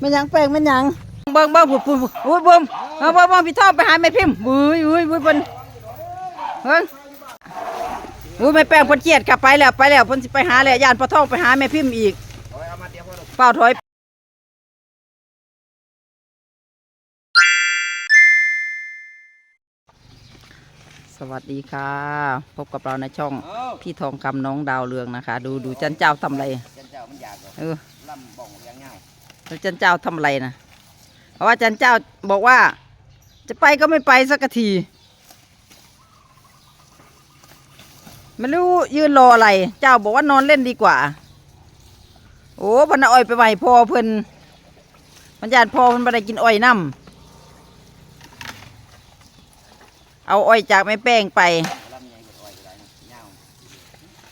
มันยังแปลงมันยังเบิ่งเบิ่งปุ่นปุ่นอุ้ยเบิ่งเอาเบิ่งเบิ่งพี่ทอไปหาแม่พิมพ์อุ้ยอุ้ยอุ้ยเพิ่นเฮ้ยอุ้ยแม่แป้งเพิ่นเกียดกลับไปแล้วไปแล้วเพิ่นสิไปหาแล้วย่านพ่อทองไปหาแม่พิมพ์อีกเป่าถอย สวัสดีค่ะ พบกับเราในช่องพี่ทองคำน้องดาวเรืองนะคะ ดูดูจันเจ้าทำอะไรจันเจ้ามันอยากหรอกเออล่ำบ่องอย่างง่ายแล้วจันเจ้าทำอะไรนะเพราะว่าจันเจ้าบอกว่า จะไปก็ไม่ไปสักทีไม่รู้ยืนรออะไร เจ้าบอกว่านอนเล่นดีกว่า โอ้พันเอาอ้อยไปไหวพอเพิ่นมันญาติพอเพิ่นไม่ได้กินอ้อยน้ำ เอาอ้อยจากแม่แป้งไป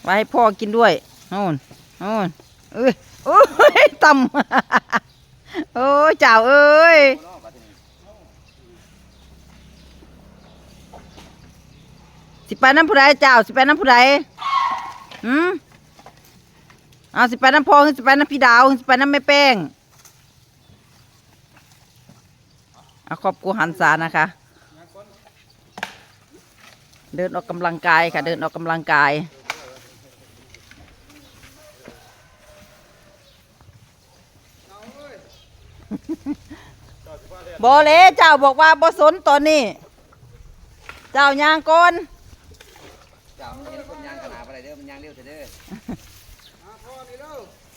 ไว้ให้พ่อกินด้วยโน่นโน่นเอ้ยโอ้ยต่ำโอ้ยเจ้าเอ้ยโอ้โหบัดนี้สิไปน้ำผู้ใดเจ้าสิไปน้ำผู้ใดหืมเอาสิไปน้ำพ่อสิไปน้ำพี่ดาวสิไปน้ำแม่แป้งเอาครอบครัวหันษานะคะ เดินออกกำลังกายค่ะ เดินออกกำลังกาย บอเลยเจ้าบอกว่าบ่สนตอนนี้ เจ้ายางก่อนเจ้ามันเห็นคนยางขนาดอะไรเด้อมันยางเร็วเถอะเด้อ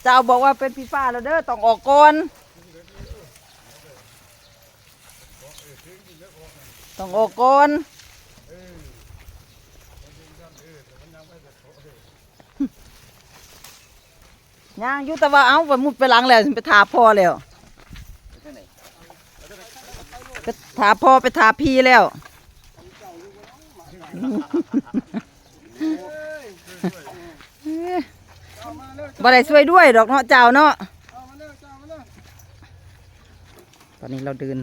เจ้าบอกว่าเป็นฟีฟ้าแล้วเด้อต้องออกก่อนต้องออกก่อน ยางอยุตะว่าเอาไปมุดไปหลังแล้วไปทาพ่อแล้วไปเท่าพ่อไปทาพี่แล้วบ่ได้ช่วยด้วยดอกเนาะเจ้าเนาะตอนนี้เราเดิน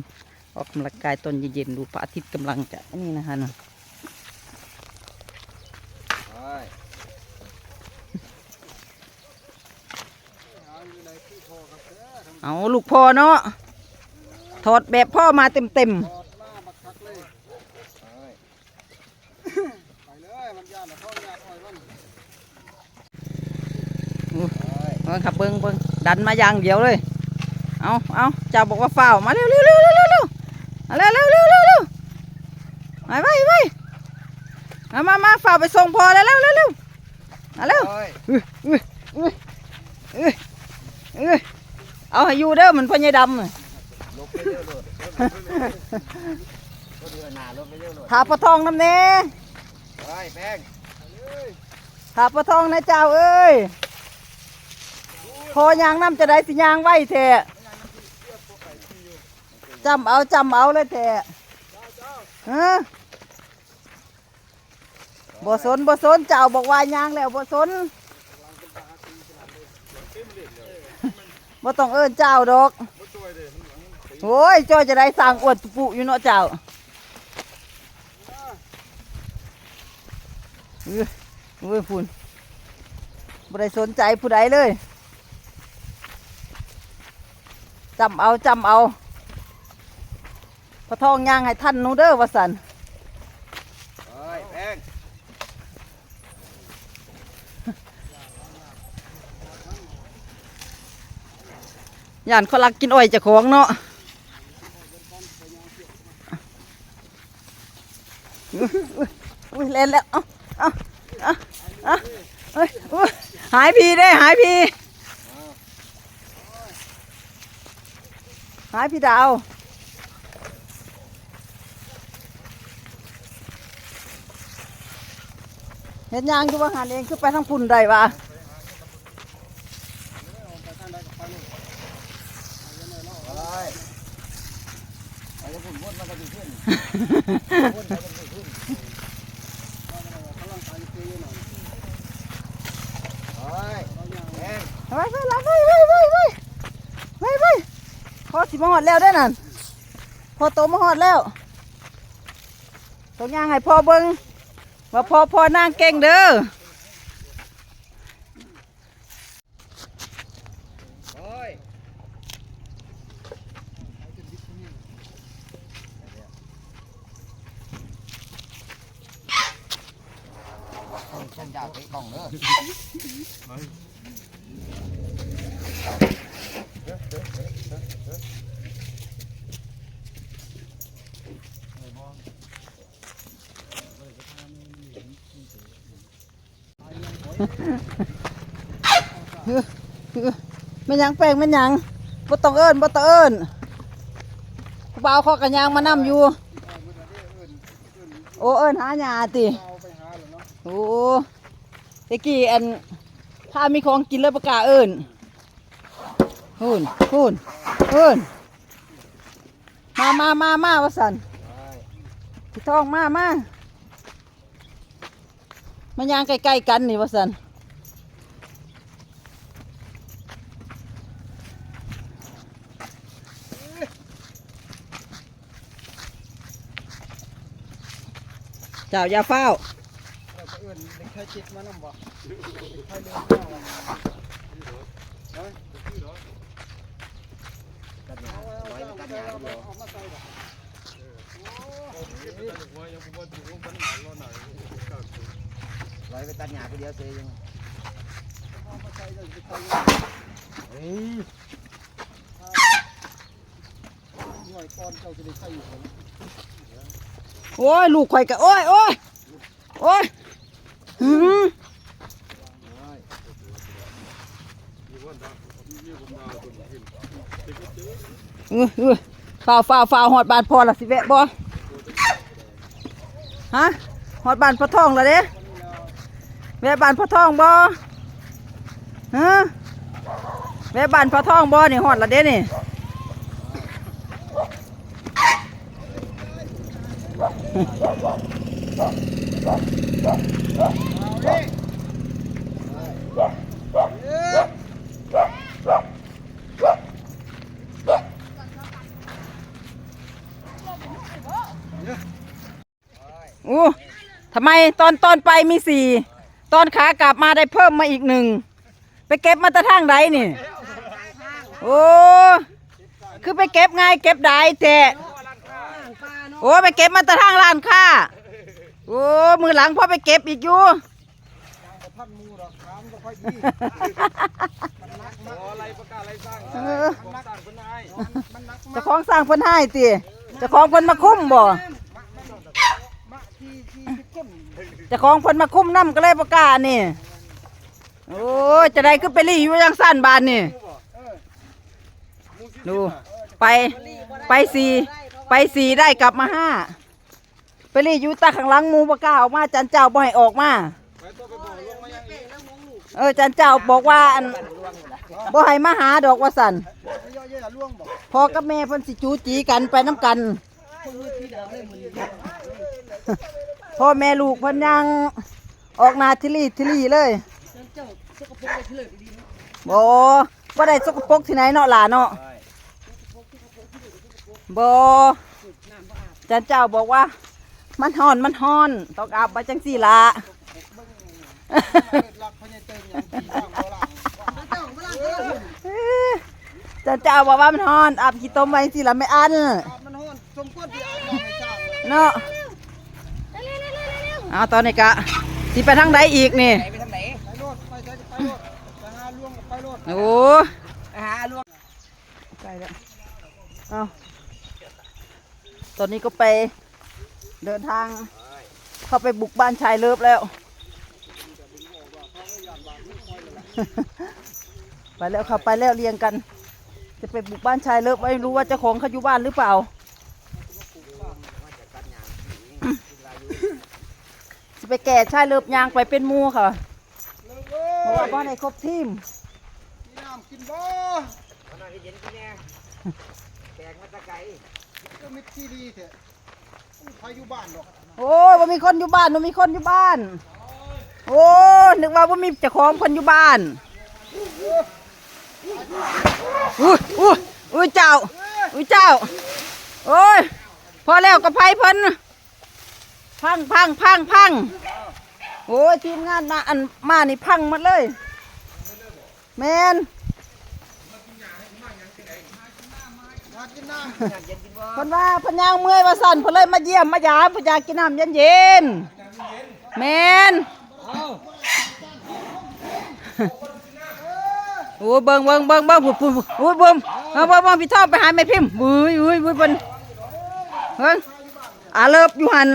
ออกกำลังกายตอนเย็นๆดูพระอาทิตย์กำลังจะนี่นะคะเนาะ โอ้ย เอาลูกพ่อเนาะถอดแบบพ่อมาเต็มโอ้ยๆอู้เบิ่งครับเบิ้งเบิ้งดันมาอย่างเดียวเลย เอาเอาเจ้าบอกว่าเฝ้าวมาเร็วเร็วเร็วเร็วเร็วเร็วมาเร็วเร็วเร็วเร็วเร็วไปไปไปมามามาเฝ้าวไปส่งพ่อแล้วเร็วเร็วเร็วมาเร็วโอ้ยเอ้ยเอาให้อยู่เด้อมันพ่อใหญ่ดำน่ะลบไปเร็วโลดรถเดือหนาลบไปเร็วโลดถาปลาทองน้ำเน่โอ้ยแป้งถาปลาทองนะเจ้าเอ้ยพอยางน้ำจะได้สิยางไว้แท้จำเอาจำเอาเลยแท้ฮะบ่สนบ่สนเจ้าบอกว่ายางแล้วบ่สน บ่ต้องเอิ้นเจ้าดอกโอ้ยจ้อยจะได้สร้างอวดปุอยู่เนาะเจ้าเอ้ยเอ้ยพุ่นบ่ได้สนใจผู้ใดเลยจำเอาจำเอาพระทองย่างให้ท่านนูเด้อว่าสัน โอ้ยแป้ง ย่านเขาลักกินอ้อยจะของเนาะอุ้ยเล่นแล้วเอาเอาเอาเอาเฮ้ยหายพีได้หายพีหายพี่ดาวเห็นยางอยู่ว่าหันเองคือไปทางพุ่นได้วะ โอ้ยไปจะพุ่นพุ่นมาก็ดีขึ้นพุ่น ไปไปไปไปไปไปไปไปไปพอสิมาหอดแล้วได้นั่นพอโตมาหอดแล้วต้องย่างให้พอเบิ้งว่าพอพอนางเก่งเด้อ เจ้าไปกล้องเด้อ แม่นยังแปลงม่นยังบ่ต้องเอิ้นบ่ต้องเอิ้นผู้บ่าวเขาก็ยางมานํอยู่ โอ้เอิ้นหาหญ้าติโอ้ตะกี้อันถ้ามีของกินเลยบ่กล้าเอิ้นฮู้นฮู้นเอิ้นมามามามาว่าซั่นพี่ทองมามา มันยางใกล้ๆกันนี่ว่าซั่นเจ้าอย่าเฝ้าเอยไปตัดหญ้าคนเดียวเสียยังเฮ้ยโอ้ยลูกข่อยกะโอ้ยโอ้ยโอ้ยหืมเออเออฝ่าฝ่าฝ่าหอดบานพอละสิแวะบ่ฮะหอดบานพระทองละเด้ แวะบานพระทองบ่ฮะแวะบานพระทองบ่นี่หอดละเด้นี่อู้ทำไมตอนตอนไปมีสี่ ตอนขากลับมาได้เพิ่มมาอีกหนึ่ง ไปเก็บมาแตะทางใดนี่ โอ้ คือไปเก็บไงเก็บได้แต่โอ้ไปเก็บมาแตะทางร้านค้า โอ้มือหลังพ่อไปเก็บอีกอยู่ท่านมูหรอกถามก็ค่อยดีอะไรประกาศอะไรสร้างเออของสร้างคนนายมันนักเจะคล้าของสร้างเพิ่นให้ติเจะคล้าของเพิ่นมาคุ้มบ่ มะที่ที่เข้ม เจะคล้าของเพิ่นมาคุ้มน้ำก็เลยประกาศนี่ โอ้ยจะได้ขึ้นไปรีอยู่ยังสั้นบานนี่ ดู ไป ไปสี่ไปสี่ได้กลับมาห้า ไปรีอยู่ตาข้างหลังหมูประกล้าออกมาจันเจ้าบ่ให้ออกมา เออจันเจ้าบอกว่าอันบ่ให้มาหาดอกว่าสันพอกับแม่เพิ่นสิจูจีกันไปน้ำกัน พ่อแม่ลูกเพิ่นยังออกนาทิลี่ทิลี่เลยบ่บ่ได้สกปรกที่ไหนเนาะหล่ะเนาะบ่จันเจ้าบอกว่า มันฮ้อนมันฮ้อนต้องอาบมาจังสี่ละจันเจ้าบอกว่ามันฮ้อนอาบขี้ต้มไว้สี่ละไม่อันเนาะ เอาตอนนี้กะสิไปทางใดอีกนี่ ไปทางไหนไปโลดไปใช้ไปโลดไปหาล่วงไปโลดโอ้ไปหาล่วงใกล้แล้วเอาตอนนี้ก็ไปเดินทาง เข้าไปบุกบ้านชายเลิฟแล้ว ไปแล้วครับไปแล้วเรียงกัน จะไปบุกบ้านชายเลิฟไม่รู้ว่าเจ้าของเขาอยู่บ้านหรือเปล่า จะ ไปแก่ชายเลิฟยางไปเป็นหมูค่ะเลิกเพราะเอ้ว่ายบ้านในครบทีมมีน้ำกินบ่ขนาดเย็นกินแน่แตกมาตะไกก็มิตรที่ดีเถอะใครอยู่บ้านหรอกโอ้ยว่ามีคนอยู่บ้านว่ามีคนอยู่บ้าน โอ้นึกว่าว่ามีเจ้าของคนอยู่บ้านอุ้ยอุ้ยอุ้ยเจ้าอุ้ยเจ้า โอ้ยพอแล้วกับไพ่เพิ่น พังพังพังพังโอ้ยทีมงานมาอันมานี่พังหมดเลยแมนมากินน้ำเพิ่นว่าเพิ่นยางเมื่อยว่าสั่นเพิ่นเลยมาเยี่ยมมายามเพิ่นอยากกินน้ำเย็นๆแมนโอ้เบิ่งเบิ่งเบิ่งเบิ่งปุ๊บปุ๊บโอ้ยเบิ่งเบิ่งเบิ่งพี่ทอไปหาแม่พิมพ์บุ้ยบุ้ยบุ้ยเบิ่งเบิ่ง อาเลิบอยู่หัน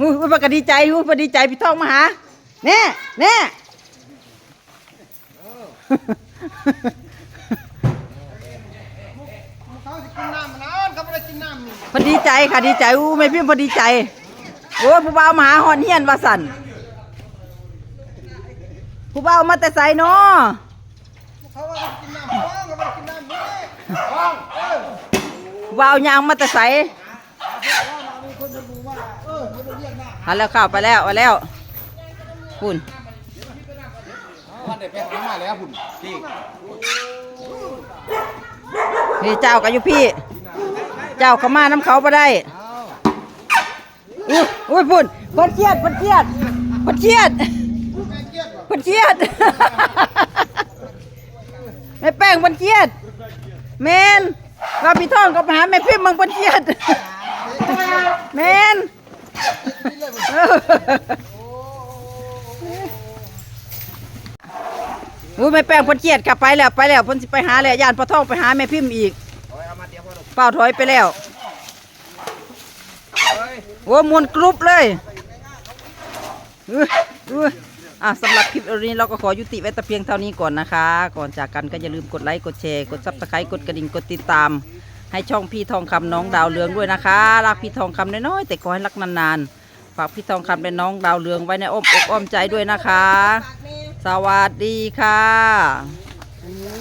อุ้ยอุ้ยปกดีใจอุ้ยปกดีใจพี่ทองมาหาแน่แน่พอดีใจค่ะดีใจอู้แม่พิมพ์พอดีใจโอ้ยผู้บ่าวมาหาฮอนเฮียนว่าสั่นผู้บ่าวมาแต่ไสเนาะ เขาว่าเขากินน้ำบ้องเขาไม่ได้กินน้ำนี่บ้องเออ ผู้บ่าวยางมาแต่ไสว่ามามีคนจะดูว่าเออเขาจะเรียกหน้าหันแล้วเข้าไปแล้วไปแล้วคุณวันเด็กไปหามาแล้วคุณพี่นี่เจ้าก็อยู่พี่ เจ้าเขามาน้ำเขาไปได้อุ้ยอุ้ยพุ่นเพิ่นเครียดเพิ่นเครียดเพิ่นเครียดแม่เกลียดว่ะเพิ่นเครียดแม่แป้งเพิ่นเครียดแมน ว่าพี่ท่องก็ไปหาแม่พิมพ์มึงเพิ่นเครียดแมนอุ้แม่แป้งพนเครียดกลับไปแล้วไปแล้วพิ่นสิไปหาแล้วยานพ่อท่องไปหาแม่พิมพ์อีกเป้าถอยไปแล้วโอ้มวนกรุ๊ปเลยอือ อะสำหรับคลิปวันนี้เราก็ขอยุติไว้แต่เพียงเท่านี้ก่อนนะคะ ก่อนจากกันก็อย่าลืมกดไลค์ กดแชร์ กดซับสไครต์กดกระดิ่ง กดติดตาม ให้ช่องพี่ทองคำน้องดาวเรืองด้วยนะคะ รักพี่ทองคำน้อยๆแต่ขอให้รักนานๆ ฝากพี่ทองคำเป็นน้องดาวเรืองไว้ในอ้อมอกอ้อมใจด้วยนะคะ สวัสดีค่ะ